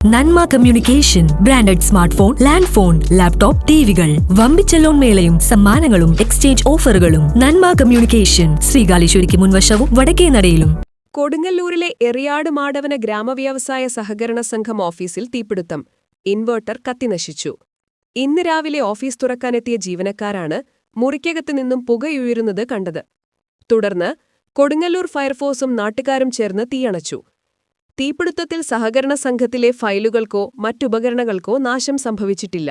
Nanma communication branded smart phone land phone laptop ടിവികൾ. വമ്പിച്ച loan മേളയും സമ്മാനങ്ങളും exchange ഓഫറുകളും. നന്മ കമ്മ്യൂണിക്കേഷൻ ശ്രീകാലേശ്വരിക്ക് മുൻവശവും വടക്കേ നടയിലും. കൊടുങ്ങല്ലൂരിലെ എറിയാട് മാടവന ഗ്രാമവ്യവസായ സഹകരണ സംഘം ഓഫീസിൽ തീപിടുത്തം. ഇൻവേർട്ടർ കത്തിനശിച്ചു. ഇന്ന് രാവിലെ ഓഫീസ് തുറക്കാനെത്തിയ ജീവനക്കാരാണ് മുറിക്കകത്ത് നിന്നും പുകയുയരുന്നത് കണ്ടത്. തുടർന്ന് കൊടുങ്ങല്ലൂർ ഫയർഫോഴ്സും നാട്ടുകാരും ചേർന്ന് തീയണച്ചു. തീപിടുത്തത്തിൽ സഹകരണ സംഘത്തിലെ ഫയലുകൾക്കോ മറ്റുപകരണങ്ങൾക്കോ നാശം സംഭവിച്ചിട്ടില്ല